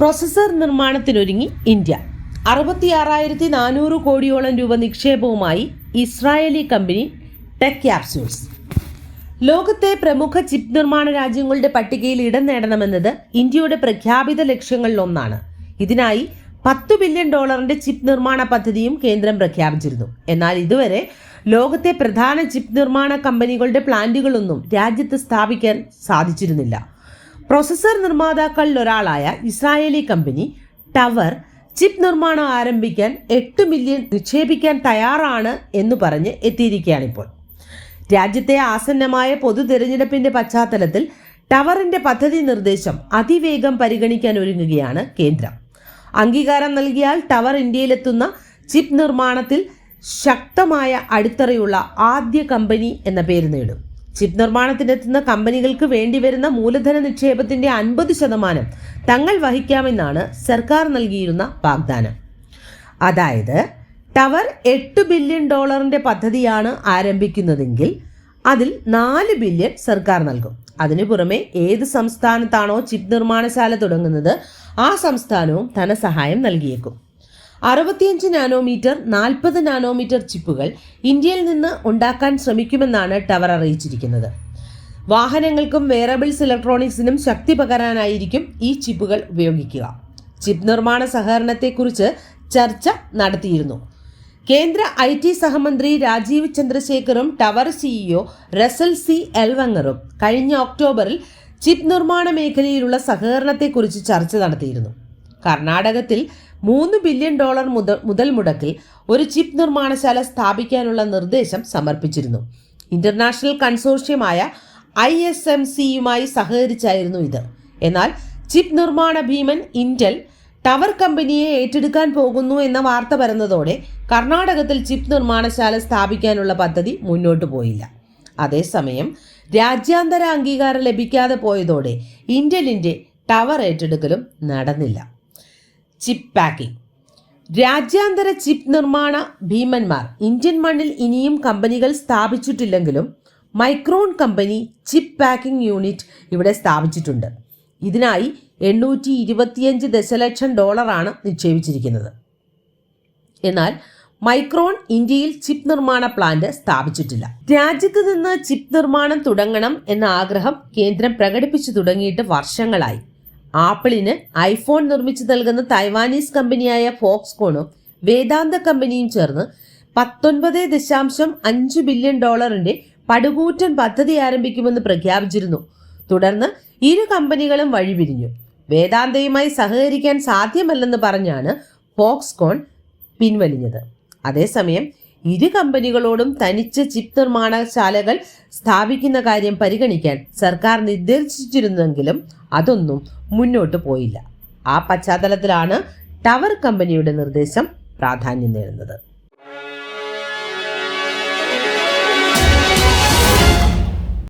Processor നിർമ്മാണത്തിനൊരുങ്ങി India. അറുപത്തിയാറായിരത്തി നാനൂറ് കോടിയോളം രൂപ നിക്ഷേപവുമായി ഇസ്രായേലി കമ്പനി ടെക് ക്യാപ്സ്യൂൾസ്. ലോകത്തെ പ്രമുഖ ചിപ്പ് നിർമ്മാണ രാജ്യങ്ങളുടെ പട്ടികയിൽ ഇടം നേടണമെന്നത് ഇന്ത്യയുടെ പ്രഖ്യാപിത ലക്ഷ്യങ്ങളിലൊന്നാണ്. ഇതിനായി പത്ത് ബില്യൺ ഡോളറിന്റെ ചിപ്പ് നിർമ്മാണ പദ്ധതിയും കേന്ദ്രം പ്രഖ്യാപിച്ചിരുന്നു. എന്നാൽ ഇതുവരെ ലോകത്തെ പ്രധാന ചിപ്പ് നിർമ്മാണ കമ്പനികളുടെ പ്ലാന്റുകളൊന്നും രാജ്യത്ത് സ്ഥാപിക്കാൻ സാധിച്ചിരുന്നില്ല. പ്രോസസർ നിർമ്മാതാക്കളിൽ ഒരാളായ ഇസ്രായേലി കമ്പനി ടവർ ചിപ്പ് നിർമ്മാണം ആരംഭിക്കാൻ എട്ട് മില്യൺ നിക്ഷേപിക്കാൻ തയ്യാറാണ് എന്ന് പറഞ്ഞ് എത്തിയിരിക്കുകയാണിപ്പോൾ. രാജ്യത്തെ ആസന്നമായ പൊതു തിരഞ്ഞെടുപ്പിന്റെ പശ്ചാത്തലത്തിൽ ടവറിന്റെ പദ്ധതി നിർദ്ദേശം അതിവേഗം പരിഗണിക്കാൻ ഒരുങ്ങുകയാണ് കേന്ദ്രം. അംഗീകാരം നൽകിയാൽ ടവർ ഇന്ത്യയിലെത്തുന്ന ചിപ്പ് നിർമ്മാണത്തിൽ ശക്തമായ അടിത്തറയുള്ള ആദ്യ കമ്പനി എന്ന പേര് നേടും. ചിപ്പ് നിർമ്മാണത്തിനെത്തുന്ന കമ്പനികൾക്ക് വേണ്ടിവരുന്ന മൂലധന നിക്ഷേപത്തിന്റെ അൻപത് ശതമാനം തങ്ങൾ വഹിക്കാമെന്നാണ് സർക്കാർ നൽകിയിരുന്ന വാഗ്ദാനം. അതായത് ടവർ എട്ട് ബില്യൺ ഡോളറിന്റെ പദ്ധതിയാണ് ആരംഭിക്കുന്നതെങ്കിൽ അതിൽ നാല് ബില്യൺ സർക്കാർ നൽകും. അതിനു പുറമെ ഏത് സംസ്ഥാനത്താണോ ചിപ്പ് നിർമ്മാണശാല തുടങ്ങുന്നത് ആ സംസ്ഥാനവും ധനസഹായം നൽകിയേക്കും. അറുപത്തിയഞ്ച് നാനോമീറ്റർ നാൽപ്പത് നാനോമീറ്റർ ചിപ്പുകൾ ഇന്ത്യയിൽ നിന്ന് ഉണ്ടാക്കാൻ ശ്രമിക്കുമെന്നാണ് ടവർ അറിയിച്ചിരിക്കുന്നത്. വാഹനങ്ങൾക്കും വേറബിൾസ് ഇലക്ട്രോണിക്സിനും ശക്തി പകരാനായിരിക്കും ഈ ചിപ്പുകൾ ഉപയോഗിക്കുക. ചിപ്പ് നിർമ്മാണ സഹകരണത്തെക്കുറിച്ച് ചർച്ച നടത്തിയിരുന്നു. കേന്ദ്ര ഐ ടി സഹമന്ത്രി രാജീവ് ചന്ദ്രശേഖറും ടവർ സിഇഒ റസൽ സി എൽവങ്ങറും കഴിഞ്ഞ ഒക്ടോബറിൽ ചിപ്പ് നിർമ്മാണ മേഖലയിലുള്ള സഹകരണത്തെക്കുറിച്ച് ചർച്ച നടത്തിയിരുന്നു. കർണാടകത്തിൽ മൂന്ന് ബില്യൺ ഡോളർ മുതൽ മുതൽ മുടക്കിൽ ഒരു ചിപ്പ് നിർമ്മാണശാല സ്ഥാപിക്കാനുള്ള നിർദ്ദേശം സമർപ്പിച്ചിരുന്നു. ഇന്റർനാഷണൽ കൺസോർഷ്യമായ ഐ എസ് എം സിയുമായി സഹകരിച്ചായിരുന്നു ഇത്. എന്നാൽ ചിപ്പ് നിർമ്മാണ ഭീമൻ ഇന്റൽ ടവർ കമ്പനിയെ ഏറ്റെടുക്കാൻ പോകുന്നു എന്ന വാർത്ത പരന്നതോടെ കർണാടകത്തിൽ ചിപ്പ് നിർമ്മാണശാല സ്ഥാപിക്കാനുള്ള പദ്ധതി മുന്നോട്ട് പോയില്ല. അതേസമയം രാജ്യാന്തര അംഗീകാരം ലഭിക്കാതെ പോയതോടെ ഇന്റലിന്റെ ടവർ ഏറ്റെടുക്കലും നടന്നില്ല. Chip packing. രാജ്യാന്തര ചിപ്പ് നിർമ്മാണ ഭീമന്മാർ ഇന്ത്യൻ മണ്ണിൽ ഇനിയും കമ്പനികൾ സ്ഥാപിച്ചിട്ടില്ലെങ്കിലും Micron company chip packing unit ഇവിടെ സ്ഥാപിച്ചിട്ടുണ്ട്. ഇതിനായി എണ്ണൂറ്റി ഇരുപത്തിയഞ്ച് ദശലക്ഷം ഡോളറാണ് നിക്ഷേപിച്ചിരിക്കുന്നത്. എന്നാൽ മൈക്രോൺ ഇന്ത്യയിൽ ചിപ്പ് നിർമ്മാണ പ്ലാന്റ് സ്ഥാപിച്ചിട്ടില്ല. രാജ്യത്ത് നിന്ന് ചിപ്പ് നിർമ്മാണം തുടങ്ങണം എന്ന ആഗ്രഹം കേന്ദ്രം പ്രകടിപ്പിച്ചു തുടങ്ങിയിട്ട് വർഷങ്ങളായി. ആപ്പിളിന് ഐഫോൺ നിർമ്മിച്ചു നൽകുന്ന തൈവാനീസ് കമ്പനിയായ ഫോക്സ്കോണും വേദാന്ത കമ്പനിയും ചേർന്ന് പത്തൊൻപത് ദശാംശം അഞ്ച് ബില്യൺ ഡോളറിന്റെ പടുകൂറ്റൻ പദ്ധതി ആരംഭിക്കുമെന്ന് പ്രഖ്യാപിച്ചിരുന്നു. തുടർന്ന് ഇരു കമ്പനികളും വഴിപിരിഞ്ഞു. വേദാന്തയുമായി സഹകരിക്കാൻ സാധ്യമല്ലെന്ന് പറഞ്ഞാണ് ഫോക്സ്കോൺ പിൻവലിഞ്ഞത്. അതേസമയം ഇരു കമ്പനികളോടും തനിച്ച് ചിപ്പ് നിർമ്മാണശാലകൾ സ്ഥാപിക്കുന്ന കാര്യം പരിഗണിക്കാൻ സർക്കാർ നിർദ്ദേശിച്ചിരുന്നെങ്കിലും അതൊന്നും മുന്നോട്ട് പോയില്ല. ആ പശ്ചാത്തലത്തിലാണ് ടവർ കമ്പനിയുടെ നിർദ്ദേശം പ്രാധാന്യം നേടുന്നത്.